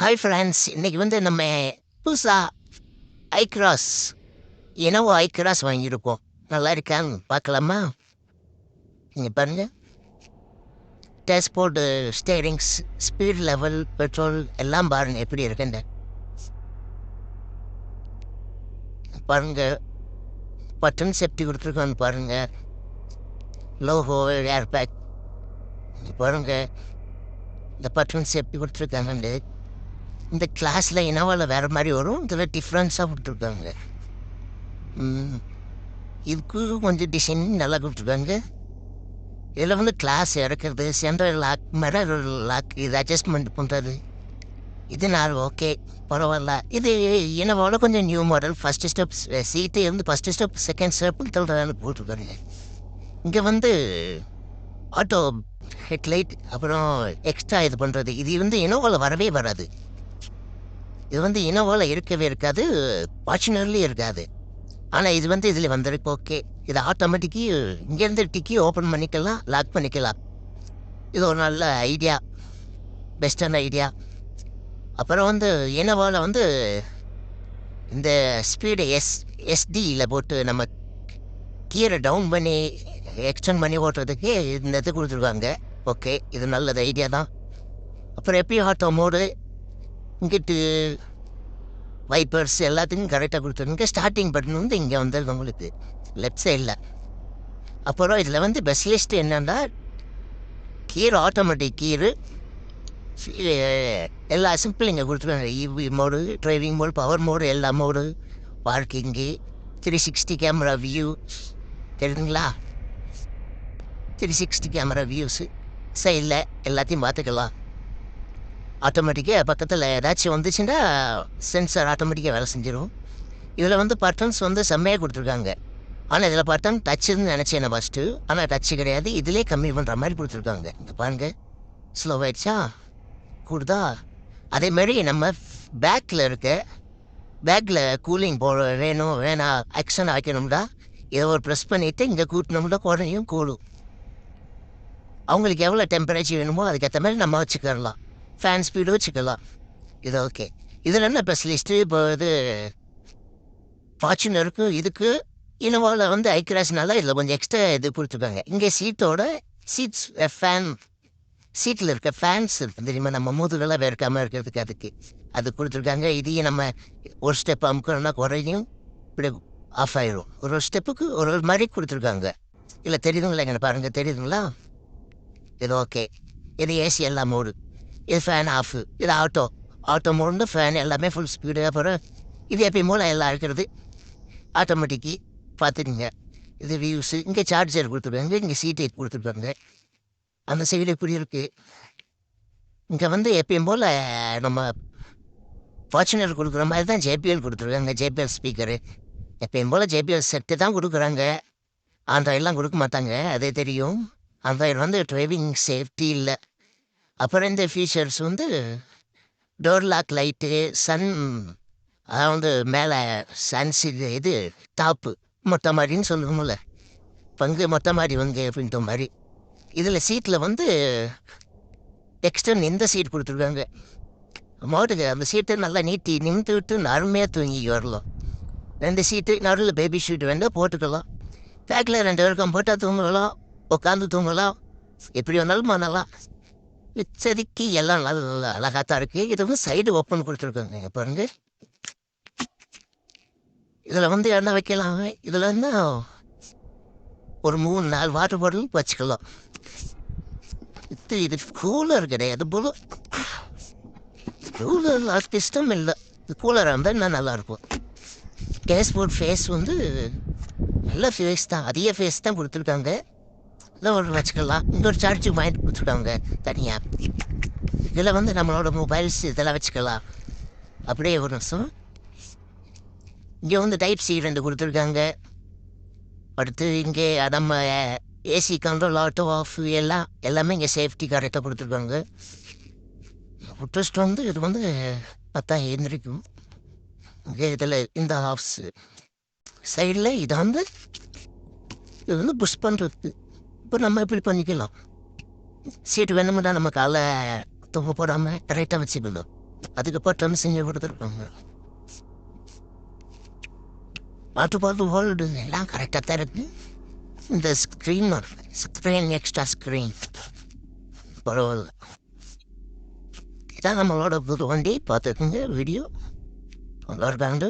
Hi friends இன்றைக்கி வந்து நம்ம புதுசாக ஐக்ராஸ். என்னவோ ஐக்ராஸ் வாங்கியிருக்கோம். நல்லா இருக்கான்னு பார்க்கலாமா? நீங்கள் பாருங்கள் dashboard steerings speed level petrol எல்லாம் பாருங்கள் எப்படி இருக்குன்னு. பாருங்கள் பட்டன் சேஃப்டி கொடுத்துருக்கோன்னு பாருங்கள் லோகோ ஏர் பேக். பாருங்கள் இந்த பட்டன் சேஃப்டி கொடுத்துருக்காங்க இந்த கிளாஸில் இனவாவில் வேறு மாதிரி வரும். இதில் டிஃப்ரென்ஸாக கொடுத்துருக்காங்க. இதுக்கு கொஞ்சம் டிசைன் நல்லா கொடுத்துருக்காங்க. இதில் வந்து கிளாஸ் இறக்குறது சென்ட்ரல் லாக் மிரர் லாக் இது அட்ஜஸ்ட்மெண்ட் பண்ணுறது இது நான் ஓகே பரவாயில்ல. இது இனவோட கொஞ்சம் new model first step seat இருந்து first step second step third போட்டிருக்காங்க. இங்கே வந்து ஆட்டோ ஹெட்லைட் அப்புறம் எக்ஸ்ட்ரா இது பண்ணுறது இது வந்து இனோவாவில் வரவே வராது. இது வந்து இனோவாவில் இருக்கவே இருக்காது ஃபார்ச்சுனர்லேயும் இருக்காது. ஆனால் இது வந்து இதில் வந்திருக்கு ஓகே. இது ஆட்டோமேட்டிக்கு இங்கேருந்து டிக்கி ஓப்பன் பண்ணிக்கலாம் லாக் பண்ணிக்கலாம். இது ஒரு நல்ல ஐடியா பெஸ்டான ஐடியா அப்புறம் வந்து இனோவாவில் வந்து இந்த ஸ்பீடு எஸ் எஸ்டியில் போட்டு நம்ம கீரை டவுன் பண்ணி எக்ஸ்டெண்ட் பண்ணி ஓட்டுறதுக்கு இந்த இது கொடுத்துருக்காங்க. ஓகே இது நல்லது ஐடியா தான். அப்புறம் எப்பயும் ஆட்டோ மோடு இங்கிட்டு வைப்பர்ஸ் எல்லாத்துக்கும் கரெக்டாக கொடுத்துருங்க. ஸ்டார்டிங் பட்டன் வந்து இங்கே வந்துடுது உங்களுக்கு. லெஃப்ட் சைடில் அப்புறம் இதில் வந்து பெஸ்லிஸ்ட் என்னென்னா கீர் ஆட்டோமேட்டிக் கீரு. எல்லா சிம்பிள் இங்கே கொடுத்துருக்காங்க. EV mode driving mode power mode எல்லா mode parking three sixty camera view தெரியுதுங்களா? த்ரீ சிக்ஸ்டி கேமரா வியூஸு சைடில் எல்லாத்தையும் பார்த்துக்கலாம். ஆட்டோமேட்டிக்காக பக்கத்தில் ஏதாச்சும் வந்துச்சுன்னா சென்சார் ஆட்டோமேட்டிக்காக வேலை செஞ்சிடும் இதில் வந்து பட்டன்ஸ் வந்து செம்மையாக கொடுத்துருக்காங்க. ஆனால் இதில் பட்டன் டச்சுன்னு நினச்சேன் நான் ஃபஸ்ட்டு ஆனால் டச்சு கிடையாது. இதிலே கம்மி பண்ணுற மாதிரி கொடுத்துருக்காங்க. இங்கே பாருங்க. ஸ்லோ கூடுதா? அதே மாதிரி நம்ம பேக்கில் இருக்க பேக்கில் கூலிங் போ வேணும் வேணாம் ஆக்ஷன் ஆக்கணும்டா. இதை ஒரு ப்ரெஸ் பண்ணிவிட்டு இங்கே கூட்டினோம்னா குறையும் கூடும். அவங்களுக்கு எவ்வளோ டெம்பரேச்சர் வேணுமோ அதுக்கேற்ற மாதிரி நம்ம வச்சுக்கலாம் ஃபேன் ஸ்பீடு வச்சுக்கலாம். இது ஓகே இதில் என்ன ஸ்பெஷலிஸ்ட்டு இப்போ இது ஃபார்ச்சுனருக்கு இதுக்கு இனோவாவில் வந்து ஐக்ராஸ்னால இதில் கொஞ்சம் எக்ஸ்ட்ரா இது கொடுத்துருக்காங்க. இங்கே சீட்டோட சீட்ஸ் ஃபேன் சீட்டில் இருக்க ஃபேன்ஸ் இருக்குது தெரியுமா? நம்ம முதுகெல்லாம் வேர்க்காமல் இருக்கிறதுக்கு அதுக்கு. அது கொடுத்துருக்காங்க. இதையும் நம்ம ஒரு ஸ்டெப் அமுக்கணும்னா குறையும் இப்படி ஆஃப் ஆயிரும். ஒரு ஒரு ஸ்டெப்புக்கு ஒரு ஒரு மாதிரி கொடுத்துருக்காங்க. இல்லை தெரியுதுங்களா? எங்கே பாருங்கள் தெரியுதுங்களா? இது ஓகே இது ஏசி எல்லாம் மோடு. இது ஃபேன் ஆஃப் இது ஆட்டோ ஆட்டோ மோடு ஃபேன் எல்லாமே ஃபுல் ஸ்பீடு அப்புறம் இது எப்பயும் போல் எல்லாம் இருக்கிறது. ஆட்டோமேட்டிக்கு பார்த்துக்குங்க இது வியூஸு இங்கே சார்ஜர் கொடுத்துருவாங்க இங்கே சீட்டு கொடுத்துருப்பாங்க அந்த சைடு இப்படி இருக்குது இங்கே வந்து எப்பயும் போல் நம்ம ஃபார்ச்சுனர் கொடுக்குற மாதிரி தான் ஜேபிஎல் கொடுத்துருக்காங்க. ஜேபிஎல் ஸ்பீக்கரு எப்பயும் போல் ஜேபிஎல் செட்டு தான் கொடுக்குறாங்க. ஆண்ட்ராய்டெலாம் கொடுக்க மாட்டாங்க. அதே தெரியும். ஆண்ட்ராய்டு வந்து டிரைவிங் சேஃப்டி இல்லை அப்புறம் இந்த ஃபீச்சர்ஸ் வந்து டோர் லாக் லைட்டு சன் அதாவது மேலே சன்சில் இது டாப்பு மொட்டை மாதிரின்னு சொல்லுவோம்ல. பங்கு மொட்டை மாதிரி வங்க அப்படின்ற மாதிரி. இதில் சீட்டில் வந்து எக்ஸ்டர்ன் இந்த சீட் கொடுத்துருக்காங்க. மோட்டுக்கு அந்த சீட்டை நல்லா நீட்டி நிமித்து விட்டு அருமையாக தூங்கி வரலாம். ரெண்டு சீட்டு நடுவில் பேபி ஷீட் வேண்டாம் போட்டுக்கலாம். பேக்கில் ரெண்டு பேருக்கும் போட்டால் தூங்கலாம் உட்காந்து தூங்கலாம். எப்படி வந்தாலும் பண்ணலாம். இப்போதைக்கு எல்லாம் நல்லா அழகாக தான் இருக்குது இது வந்து சைடு ஓப்பன் கொடுத்துருக்காங்க. நீங்கள் பாருங்க. இதில் வந்து என்ன வைக்கலாம்? இதில் வந்து ஒரு மூணு நாலு வாட்டர் பாட்டில் வச்சுக்கலாம். இது இது கூலர் கிடையாது. போல கூலர் இஷ்டம் இல்லை. இது கூலராக இருந்தால் இன்னும் நல்லாயிருக்கும் டேஷ்போர்ட் ஃபேஸ் வந்து நல்ல ஃபேஸ் தான். அதிக ஃபேஸ் தான் கொடுத்துருக்காங்க. இல்லை ஒரு வச்சுக்கலாம். இன்னொரு சார்ஜுக்கு வாங்கிட்டு கொடுத்துருக்காங்க. தனியாக இதில் வந்து நம்மளோட மொபைல்ஸ் இதெல்லாம் வச்சுக்கலாம். அப்படியே ஒரு நிமிஷம். இங்கே வந்து டைப் சி ரெண்டு கொடுத்துருக்காங்க. அடுத்து இங்கே நம்ம ஏசி கண்ட்ரோல் ஆட்டோ ஆஃப் எல்லாம் எல்லாமே இங்கே சேஃப்டி கரெக்டாக கொடுத்துருக்காங்க. ஃபுட்ரெஸ்ட் வந்து இது வந்து பத்தா எழுந்திரிக்கும் இங்கே இதில் இந்த ஆஃப்ஸு சைடில் இது வந்து இது வந்து புஷ் பண்ணுறது இப்போ நம்ம இப்படி பண்ணிக்கலாம். சீட்டு வேணும்னா நம்ம காலை தொங்க போடாமல் கரெக்டாக வச்சுக்கணும். அதுக்கப்புறம் ட்ரம் செஞ்சு கொடுத்துருப்பாங்க. பார்த்து பார்த்து ஹோல்டு எல்லாம் கரெக்டாக தான் இருக்குது இந்த ஸ்க்ரீன் ஸ்க்ரீன் எக்ஸ்ட்ரா ஸ்க்ரீன் பரவாயில்ல. இதான் நம்மளோட புது வண்டி. பார்த்துக்குங்க வீடியோ நல்லா இருக்காண்டு